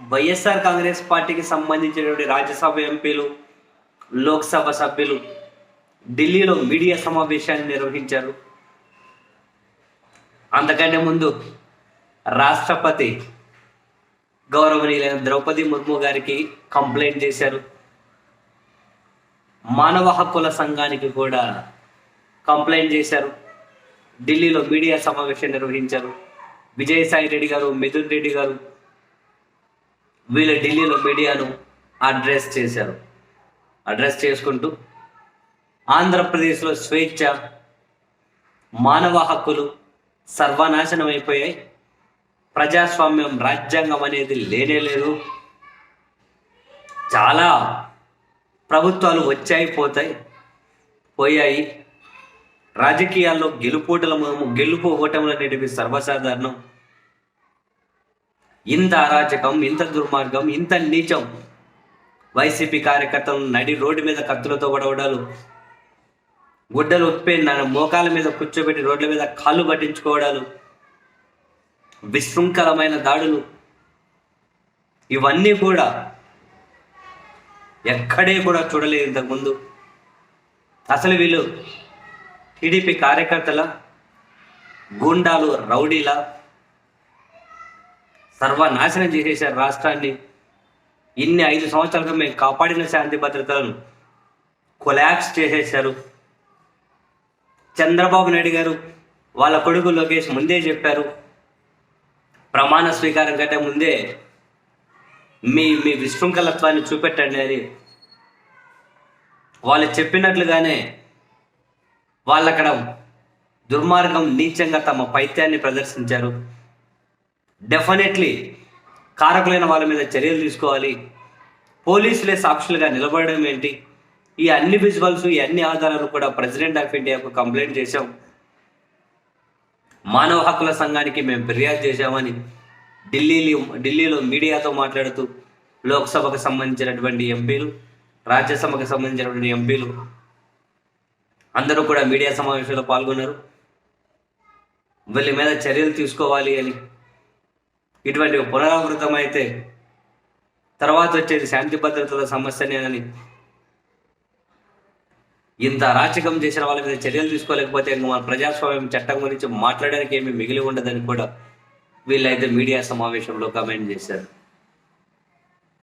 వైఎస్ఆర్ కాంగ్రెస్ పార్టీకి సంబంధించినటువంటి రాజ్యసభ ఎంపీలు లోక్సభ సభ్యులు ఢిల్లీలో మీడియా సమావేశాన్ని నిర్వహించారు. అంతకంటే ముందు రాష్ట్రపతి గౌరవనీయులైన ద్రౌపది ముర్ము గారికి కంప్లైంట్ చేశారు. మానవ హక్కుల సంఘానికి కూడా కంప్లైంట్ చేశారు. ఢిల్లీలో మీడియా సమావేశం నిర్వహించారు. విజయసాయి రెడ్డి గారు మిథున్ రెడ్డి గారు వీళ్ళు ఢిల్లీలో మీడియాను అడ్రస్ చేశారు. అడ్రస్ చేసుకుంటూ ఆంధ్రప్రదేశ్లో స్వేచ్ఛ మానవ హక్కులు సర్వనాశనం అయిపోయాయి. ప్రజాస్వామ్యం రాజ్యాంగం అనేది లేనే లేదు. చాలా ప్రభుత్వాలు వచ్చాయి పోతాయి పోయాయి. రాజకీయాల్లో గెలుపోటల గెలుపు ఓటములు అనేటివి సర్వసాధారణం. ఇంత అరాచకం ఇంత దుర్మార్గం ఇంత నీచం. వైసీపీ కార్యకర్తలు నడి రోడ్డు మీద కత్తులతో గొడవడాలు గుడ్డలు ఉప్పి మోకాల మీద కూర్చోబెట్టి రోడ్ల మీద కాళ్ళు పట్టించుకోవడాలు. విశృంఖలమైన దాడులు. ఇవన్నీ కూడా ఎక్కడే కూడా చూడలేదు ఇంతకుముందు. అసలు వీళ్ళు టీడీపీ కార్యకర్తల గూండాలు రౌడీల సర్వనాశనం చేసేసారు రాష్ట్రాన్ని. ఇన్ని ఐదు సంవత్సరాలుగా మేము కాపాడిన శాంతి భద్రతలను కొలాప్స్ చేసేశారు. చంద్రబాబు నాయుడు గారు వాళ్ళ కొడుకు లోకేష్ ముందే చెప్పారు ప్రమాణ స్వీకారం కంటే ముందే మీ మీ విశృంఖలత్వాన్ని చూపెట్టండి అని. వాళ్ళు చెప్పినట్లుగానే వాళ్ళక్కడ దుర్మార్గం నీచంగా తమ పైత్యాన్ని ప్రదర్శించారు. డెఫినెట్లీ కారకులైన వాళ్ళ మీద చర్యలు తీసుకోవాలి. పోలీసులే సాక్షులుగా నిలబడడం ఏంటి? ఈ అన్ని విజువల్స్ ఈ అన్ని ఆధారాలు కూడా ప్రెసిడెంట్ ఆఫ్ ఇండియాకు కంప్లైంట్ చేశాం. మానవ హక్కుల సంఘానికి మేము ఫిర్యాదు చేశామని ఢిల్లీలో ఢిల్లీలో మీడియాతో మాట్లాడుతూ లోక్సభకు సంబంధించినటువంటి ఎంపీలు రాజ్యసభకు సంబంధించినటువంటి ఎంపీలు అందరూ కూడా మీడియా సమావేశంలో పాల్గొన్నారు. వీళ్ళ మీద చర్యలు తీసుకోవాలి అని ఇటువంటి పునరావృతం అయితే తర్వాత వచ్చేది శాంతి భద్రతల సమస్యనేనని. ఇంత అరాచకం చేసిన వాళ్ళ మీద చర్యలు తీసుకోలేకపోతే ఇంకా మన ప్రజాస్వామ్యం చట్టం గురించి మాట్లాడడానికి ఏమీ మిగిలి ఉండదని కూడా వీళ్ళైతే మీడియా సమావేశంలో కామెంట్ చేశారు.